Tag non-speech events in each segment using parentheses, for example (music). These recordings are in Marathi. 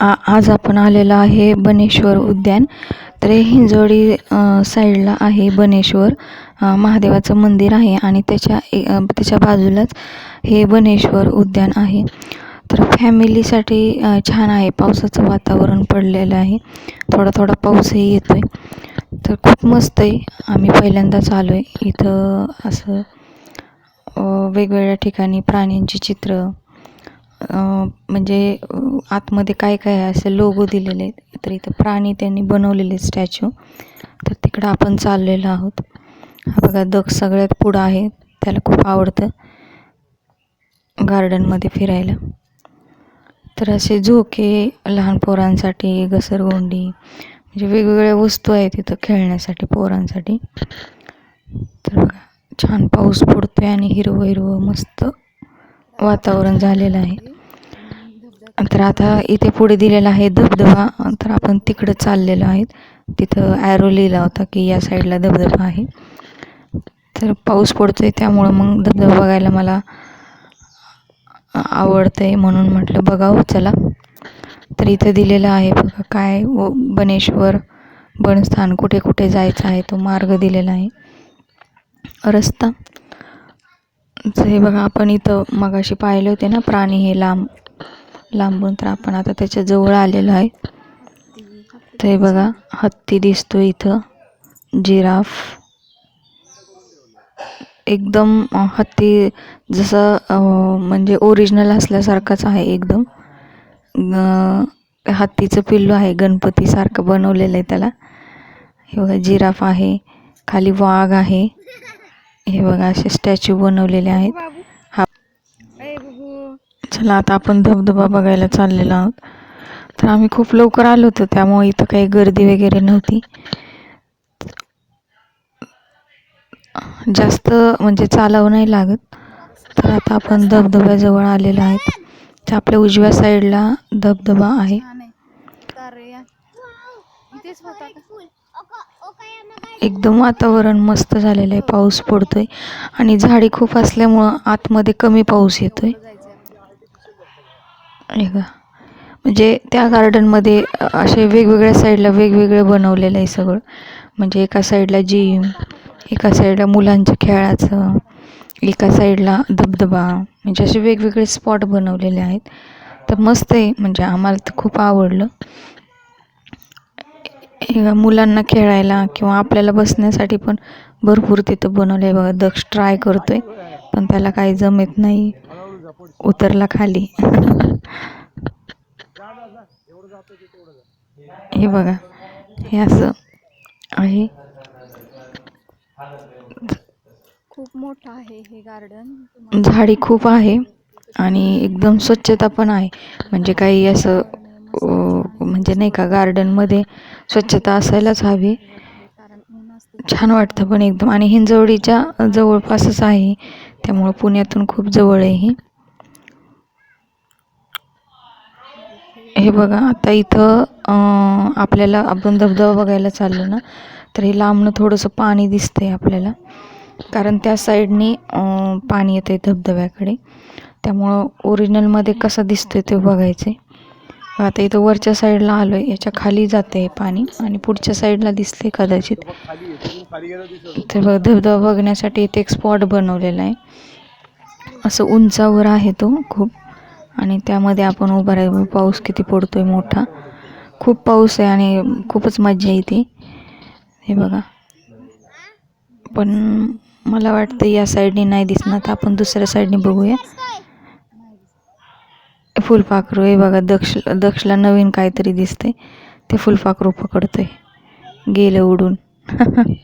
आ आज आपण आलेलं आहे बनेश्वर उद्यान. तर हे हिंजवडी साईडला आहे बनेश्वर. महादेवाचं मंदिर आहे आणि त्याच्या ए त्याच्या बाजूलाच हे बनेश्वर उद्यान आहे. तर फॅमिलीसाठी छान आहे. पावसाचं वातावरण पडलेलं आहे. थोडा थोडा पाऊसही येतो आहे तर खूप मस्त आहे. आम्ही पहिल्यांदाच आलो आहे इथं असं वेगवेगळ्या ठिकाणी प्राण्यांची चित्र म्हणजे आतमध्ये काय काय आहे असे लोगो दिलेले आहेत. तर इथं प्राणी त्यांनी बनवलेले स्टॅच्यू. तर तिकडं आपण चाललेलो आहोत. हा बघा दग सगळ्यात पुढं आहे. त्याला खूप आवडतं गार्डनमध्ये फिरायला. तर असे झोके लहान पोरांसाठी घसरगुंडी म्हणजे वेगवेगळ्या वस्तू आहेत तिथं खेळण्यासाठी पोरांसाठी. तर बघा छान पाऊस पडतोय आणि हिरवं हिरवं मस्त वातावरण झालेलं आहे. तर आता इथे पुढे दिलेला आहे धबधबा. तर आपण तिकडं चाललेलो आहेत. तिथं ॲरो लिहिला होता की या साईडला धबधबा आहे. तर पाऊस पडतो आहे त्यामुळं मग धबधबा बघायला मला आवडतं आहे म्हणून म्हटलं बघावं चला. तर इथं दिलेलं आहे बघा काय व बनेश्वर बनस्थान कुठे कुठे जायचं आहे तो मार्ग दिलेला आहे. रस्ता. हे बघा आपण इथं मगाशी पाहिले होते ना प्राणी हे लांब. लांबून तर आपण आता त्याच्याजवळ आलेलो आहे. तर हे बघा हत्ती दिसतो इथं. जिराफ. एकदम हत्ती जसं म्हणजे ओरिजिनल असल्यासारखंच आहे एकदम. हत्तीचं पिल्लू आहे गणपतीसारखं बनवलेलं आहे त्याला. हे बघा जिराफ आहे. खाली वाघ आहे. हे बघा असे स्टॅच्यू बनवलेले आहेत. चला आता आपण धबधबा बघायला चाललेलो आहोत. तर आम्ही खूप लवकर आलो होतो त्यामुळे इथं काही गर्दी वगैरे नव्हती. जास्त म्हणजे चालावं नाही लागत. तर आता आपण धबधब्याजवळ आलेलो आहेत. तर आपल्या उजव्या साईडला धबधबा आहे. एकदम वातावरण मस्त झालेलं आहे. पाऊस पडतोय आणि झाडी खूप असल्यामुळं आतमध्ये कमी पाऊस येतोय. हे बघा. म्हणजे त्या गार्डनमध्ये असे वेगवेगळ्या साईडला वेगवेगळं बनवलेलं आहे सगळं. म्हणजे एका साईडला जिम एका साईडला मुलांच्या खेळाचं एका साईडला धबधबा म्हणजे असे वेगवेगळे स्पॉट बनवलेले आहेत. तर मस्त आहे म्हणजे आम्हाला तर खूप आवडलं. हे मुलांना खेळायला किंवा आपल्याला बसण्यासाठी पण भरपूर तिथं बनवलं आहे बघा. दक्ष ट्राय करतोय पण त्याला काही जमत नाही. उतरला खाली. (laughs) हे बघा हे असं आहे. खूप मोठं आहे हे गार्डन झाडी खूप आहे आणि एकदम स्वच्छता पण आहे. म्हणजे काही असं म्हणजे नाही का गार्डनमध्ये स्वच्छता असायलाच हवी. छान वाटतं पण एकदम. आणि हिंजवडीच्या जवळपासच आहे. त्यामुळं पुण्यातून खूप जवळ आहे हे बघा आता इथं आपल्याला आपण धबधबा बघायला चाललो ना तर हे लांबनं थोडंसं पाणी दिसतंय आपल्याला. कारण त्या साईडनी पाणी येतं आहे धबधब्याकडे. त्यामुळं ओरिजिनलमध्ये कसं दिसतोय ते बघायचे आता इथं वरच्या साईडला आलो आहे याच्या खाली जाते आहे पाणी आणि पुढच्या साईडला दिसते कदाचित. तर बघ धबधबा बघण्यासाठी इथे एक स्पॉट बनवलेला आहे. असं उंचावर आहे तो खूप. आणि त्यामध्ये आपण उभं राहिलो. पाऊस किती पडतो आहे मोठा. खूप पाऊस आहे आणि खूपच मजा येते. हे बघा. पण मला वाटतं या साईडने नाही दिसणार तर आपण दुसऱ्या साईडने बघूया. फुलपाखरू हे बघा दक्ष दक्षला नवीन काहीतरी दिसते ते फुलपाखरू पकडतोय. गेलं उडून. (laughs)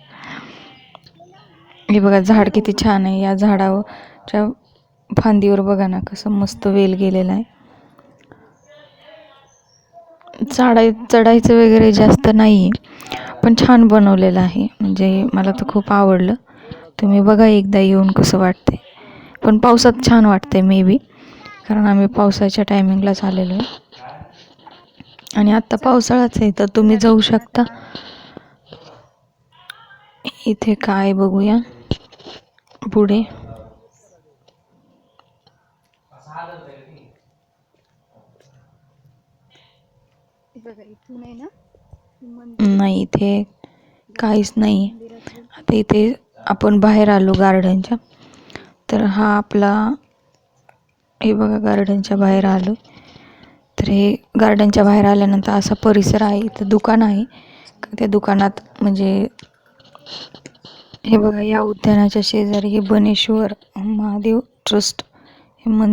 हे बघा झाड किती छान आहे या झाडावरच्या फांदीवर बघा ना कसं मस्त वेल गेलेला आहे. चढाय चढायचं वगैरे जास्त नाही आहे पण छान बनवलेलं आहे. म्हणजे मला तर खूप आवडलं. तुम्ही बघा एकदा येऊन कसं वाटते पण पावसात छान वाटते मे बी कारण आम्ही पावसाच्या टायमिंगलाच आलेलो आहे. आणि आत्ता पावसाळाच आहे तर तुम्ही जाऊ शकता. इथे काय बघूया. पुढे. बघा इथून आहे ना मंदिर नाही इथे काहीच नाही. आता इथे आपण बाहेर आलो गार्डनच्या. तर हा आपला हे बघा गार्डनच्या बाहेर आलो. तर हे गार्डनच्या बाहेर आल्यानंतर असा परिसर आहे इथं दुकान आहे. त्या दुकानात म्हणजे हे बघा या उद्यानाच्या शेजारी हे बनेश्वर महादेव ट्रस्ट हे मंदिर